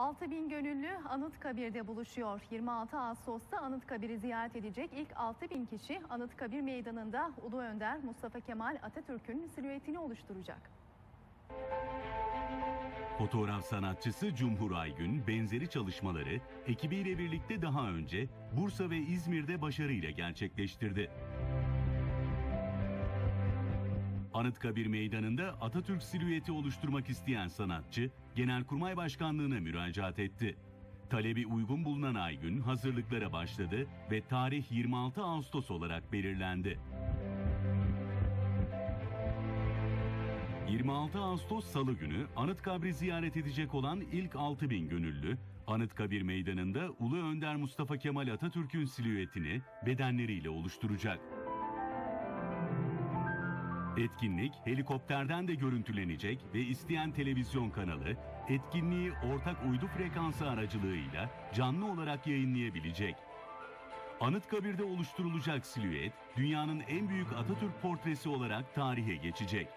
6000 gönüllü Anıtkabir'de buluşuyor. 26 Ağustos'ta Anıtkabir'i ziyaret edecek ilk 6000 kişi Anıtkabir Meydanı'nda Ulu Önder Mustafa Kemal Atatürk'ün silüetini oluşturacak. Fotoğraf sanatçısı Cumhur Aygün benzeri çalışmaları ekibiyle birlikte daha önce Bursa ve İzmir'de başarıyla gerçekleştirdi. Anıtkabir Meydanı'nda Atatürk silüeti oluşturmak isteyen sanatçı Genelkurmay Başkanlığı'na müracaat etti. Talebi uygun bulunan Aygün hazırlıklara başladı ve tarih 26 Ağustos olarak belirlendi. 26 Ağustos Salı günü Anıtkabir'i ziyaret edecek olan ilk 6000 gönüllü, Anıtkabir Meydanı'nda Ulu Önder Mustafa Kemal Atatürk'ün silüetini bedenleriyle oluşturacak. Etkinlik helikopterden de görüntülenecek ve isteyen televizyon kanalı etkinliği ortak uydu frekansı aracılığıyla canlı olarak yayınlayabilecek. Anıtkabir'de oluşturulacak silüet dünyanın en büyük Atatürk portresi olarak tarihe geçecek.